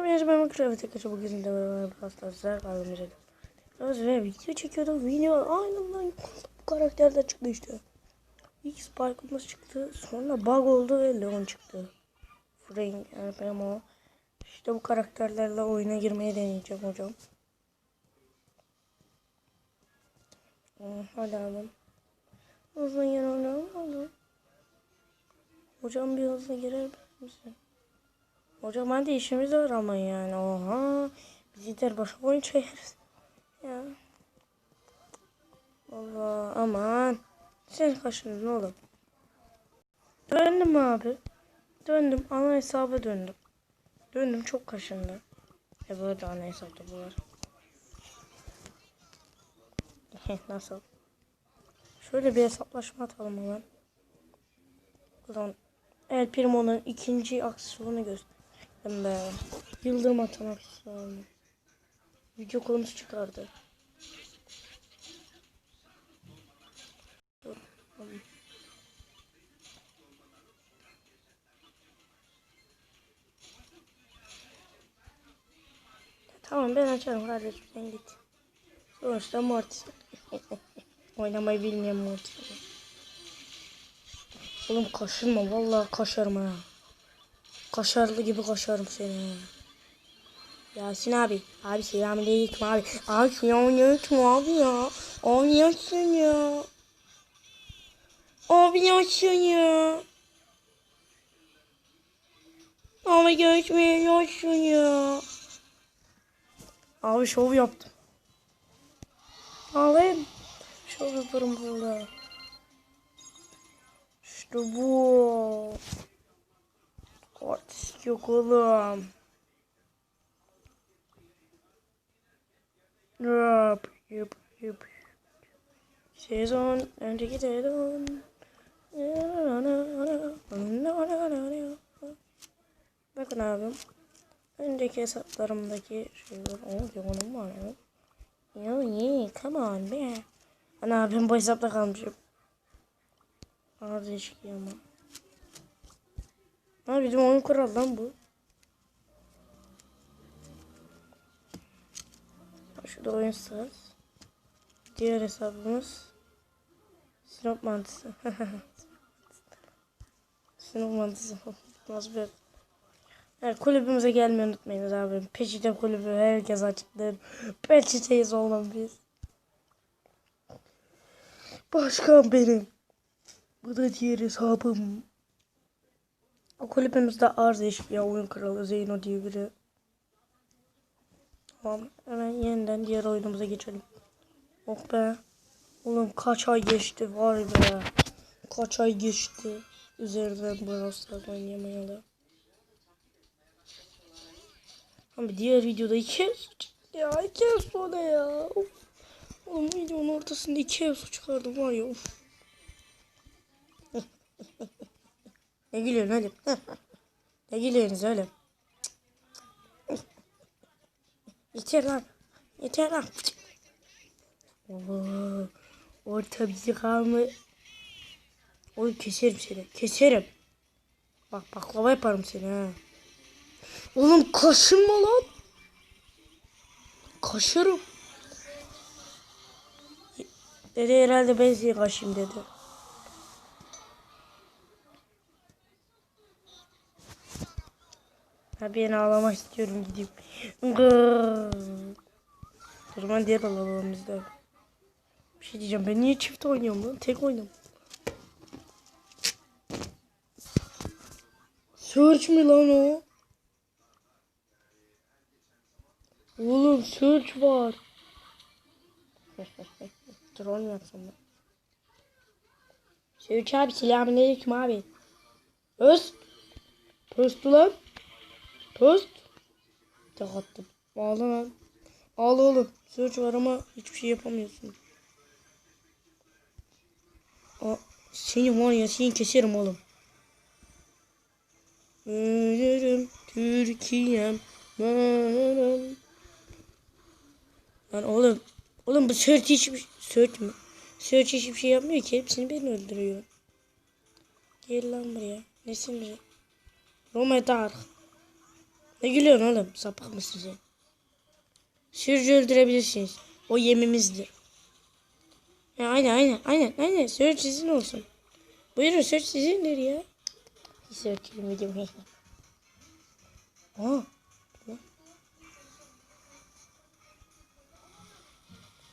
Evet ben Minecraft arkadaşlar bugün de beraber pastaslar kalmayacak. Az ve video çekiyordum. Video aynen bu karakterler çıktı işte. İlk Spike'ımız çıktı. Sonra Bug oldu ve Leon çıktı. Frank yani benim o. İşte bu karakterlerle oyuna girmeye deneyeceğim hocam. Hadi abi. Hızlı gir hocam. Hadi. Hocam bir hızlı girer misin? Hocam hadi işimiz var ama yani. Oha. Biz gider başka oyun çekeriz. Ya. Allah aman. Sen kaşındın oğlum. Döndüm abi. Döndüm. Ana hesaba döndüm. Döndüm çok kaşındı. E böyle de ana hesapta bu var. Nasıl? Şöyle bir hesaplaşma atalım hemen. Ulan El Primo'nun ikinci aksiyonu gösterdim be. Yıldırım atan aksiyonu. Video konusu çıkardı. Tamam. Ben açarım kardeşim sen git. Sonuçta Mortis. Oynamayı bilmeyen Mortis. Oğlum kaşırma vallahi kaşarım ha. Kaşarlı gibi kaşarım seni. Yasin abi. Abi selamünaleyküm abi. Abi selamünaleyküm abi ya. Abi yaşın ya. Abi yaşın ya. Abi görüşmeye yaşın ya. Abi şov yaptım. Ağlayın. Şov yaparım burada. İşte bu. Artist yok oğlum. Yap, yap, yap. Sezon, önceki sezon. Bakın abim. Önceki hesaplarımdaki şeyler. Oh, yoğunum var ya. Yo, yeah, come on be. Ana ben bu hesapta kalmışım. Ağzı eşki ama. Ha bizim oyun kural lan bu. Şurada oyun sırası. Diğer hesabımız Sinop mantısı. Sinop mantısı. Nasıl bir Evet, kulübümüze gelmeyi unutmayınız abi. Peçete kulübü herkes açıktır. Peçeteyiz oğlum biz. Başkan benim. Bu da diğer hesabım. Kulübümüzde arz eşkıya oyun kralı Zeyno diye biri. Tamam hemen yeniden diğer oyunumuza geçelim. Oh be. Oğlum kaç ay geçti var be. Kaç ay geçti. Üzerinden Brawl Stars oynayamayalı. Ama diğer videoda iki ev suç. Ya iki ev sonra ya. Of. Oğlum videonun ortasında iki ev su çıkardım var ya. Of. ne gülüyorsun hadi. ne gülüyorsunuz öyle? Yeter lan. Yeter lan. Oo, orta bizi kalma. Oy keserim seni. Keserim. Bak baklava yaparım seni ha. Oğlum kaşınma lan. Kaşırım. Dedi herhalde ben seni kaşıyım dedi. Ben ağlamak istiyorum gideyim. Dur ben diğer alalım bizde. Bir şey diyeceğim ben niye çift oynuyorum lan? Tek oynuyorum. Search mi lan o? Oğlum search var. Troll mu yapsam ben? Search abi selamünaleyküm abi. Öz. Post ulan. Post. Tek attım. Ağla lan. Ağla oğlum. Search var ama hiçbir şey yapamıyorsun. Aa, seni var ya seni keserim oğlum. Ölürüm Türkiye'm. Ölürüm. Lan oğlum. Oğlum bu Search hiçbir Search mi? Search hiçbir şey yapmıyor ki. Hepsini ben öldürüyor. Gel lan buraya. Nesin buraya? Romedar. Ne gülüyorsun oğlum? Sapık mısın sen? Sürücü öldürebilirsiniz. O yemimizdir. Ya aynen aynen aynen aynen. Sürücü sizin olsun. Buyurun sürücü sizindir ya. Sürücü videomu. Aa.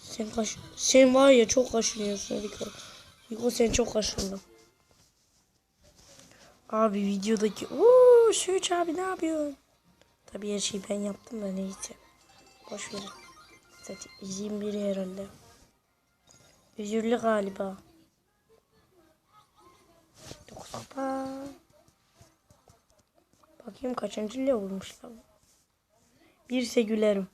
Sen kaş sen var ya çok kaşınıyorsun Riko. Riko sen çok kaşındın. Abi videodaki ooo Şüç abi ne yapıyorsun? Tabii her şeyi ben yaptım da neyse. Boş verin. Zaten izin biri herhalde. Üzüldü galiba. Hoppa. Bakayım kaçıncı ile olmuşlar. Birse gülerim.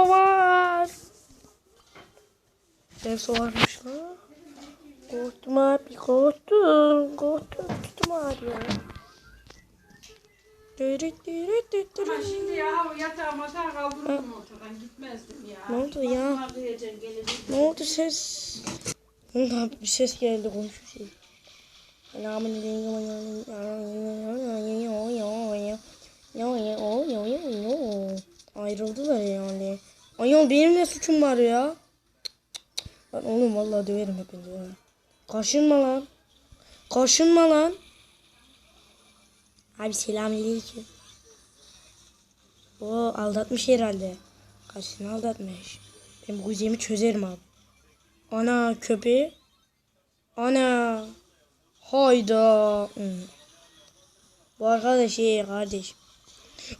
Erso var. Erso varmış lan. Korktum abi korktum. Korktum tuttum abi ya. Ama şimdi ya o yatağı matağı kaldırırdım ortadan gitmezdim ya. Ne oldu ya? Bunlar diyeceksin gelir. Ne oldu ses? Ondan bir ses geldi komşu şey. Ayrıldılar yani. Ayol benim ne suçum var ya? Lan oğlum vallahi döverim hepinizi. Kaşınma lan. Kaşınma lan. Abi selamünaleyküm. O aldatmış herhalde. Kaçını aldatmış. Ben bu kuzemi çözerim abi. Ana köpeği. Ana. Hayda. Hmm. Bu arkadaş iyi kardeş.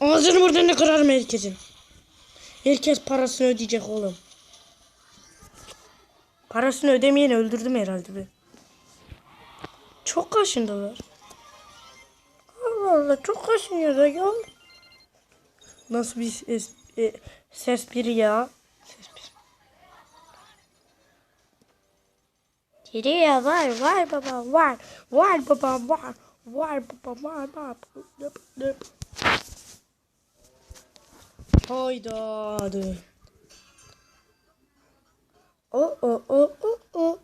Ağzını buradan da kırarım herkesin. Herkes parasını ödeyecek oğlum. Parasını ödemeyeni öldürdüm herhalde ben. Çok kaşındılar. Allah Allah çok kaşınıyor da ya. Nasıl bir ses, e, ses biri ya. Ses biri. Geriye var var baba var. Var baba var. Var baba var var. Hayda. dur. O o o o o.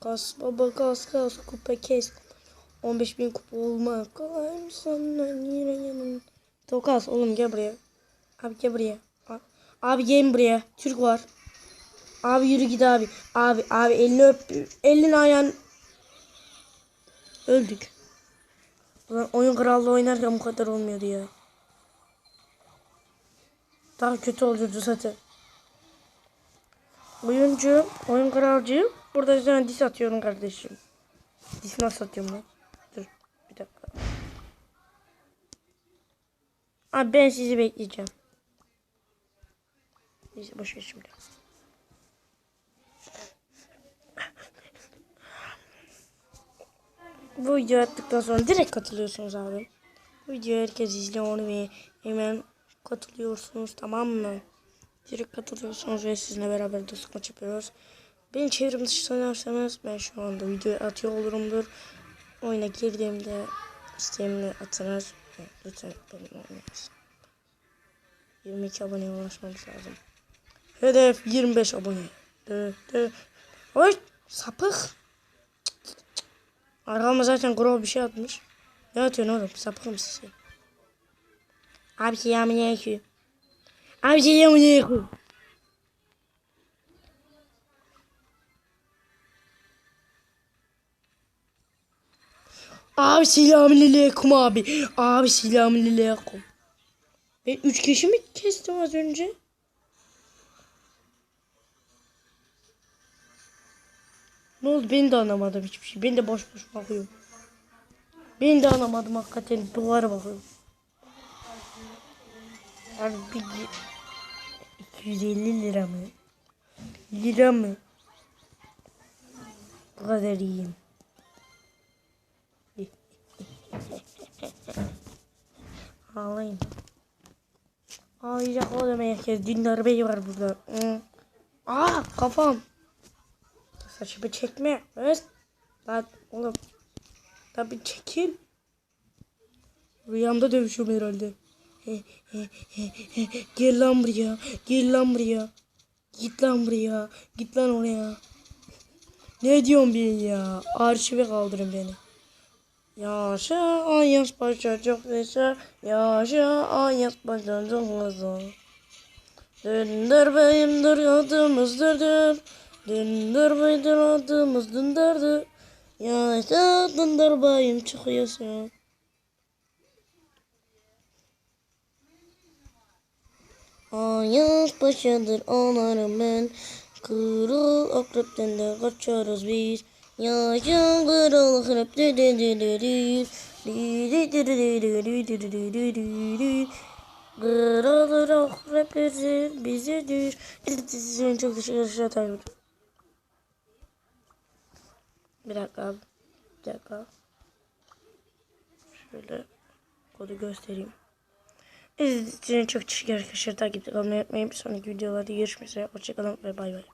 Kas baba kas kas kupa kes. 15 bin kupa olmak kolay mı sandın yine yanın. Tokas oğlum gel buraya. Abi gel buraya. A- Abi gel buraya. Türk var. Abi yürü git abi. Abi abi elini öp. Elini ayağın. Öldük. Ulan oyun krallığı oynarken bu kadar olmuyordu ya. Daha kötü oluyordu zaten. Oyuncu, oyun kralcı. Burada sana dis atıyorum kardeşim. Dis nasıl atıyorum lan? Dur bir dakika. Abi ben sizi bekleyeceğim. Neyse boş ver şimdi. Bu video attıktan sonra direkt katılıyorsunuz abi. Bu videoyu herkes izliyor ve hemen katılıyorsunuz tamam mı? Direkt katılıyorsunuz ve sizinle beraber dostluk maç yapıyoruz. Beni çevrim dışı sanarsanız ben şu anda videoyu atıyor olurumdur. Oyuna girdiğimde isteğimle atınız. Lütfen benim oynayasın. 22 aboneye ulaşmamız lazım. Hedef 25 abone. De, de. Oy sapık. Arkama zaten grov bir şey atmış. Ne atıyorsun oğlum? Sapık mısın sen? Abi selamünaleyküm. Abi selamünaleyküm. Abi selamünaleyküm abi. Abi selamünaleyküm. Ben üç kişi mi kestim az önce? Ne oldu? Ben de anlamadım hiçbir şey. Ben de boş boş bakıyorum. Ben de anlamadım hakikaten. Duvara bakıyorum. Abi bir 250 lira mı? Lira mı? Bu kadar iyiyim. Ağlayın. Ağlayacak oğlum herkes. Dündar Bey var burada. Aa kafam. Saçımı çekme. Evet. Lan oğlum. Lan bir çekil. Rüyamda dövüşüyorum herhalde. Gel lan buraya. Gel lan buraya. Git lan buraya. Git lan oraya. Ne diyorsun ben ya? Arşive kaldırın beni. Yaşa ayas başa çok yaşa. Yaşa ayas başa çok hızlı. Dündür beyimdir adımızdır dün. Dındır ve adımız dındırdı. Yağışta dındır bayım çıkıyorsun. Hayat başadır onarım ben. Kırıl akrepten de kaçarız biz. Yaşan kral akrep de de de de de. Kral akrep bize düş. Size çok teşekkür ederim. Bir dakika. Bir dakika. Şöyle kodu göstereyim. İzlediğiniz için çok teşekkür arkadaşlar. Takipte kalmayı unutmayın. Bir sonraki videolarda görüşmek üzere. Hoşçakalın ve bay bay.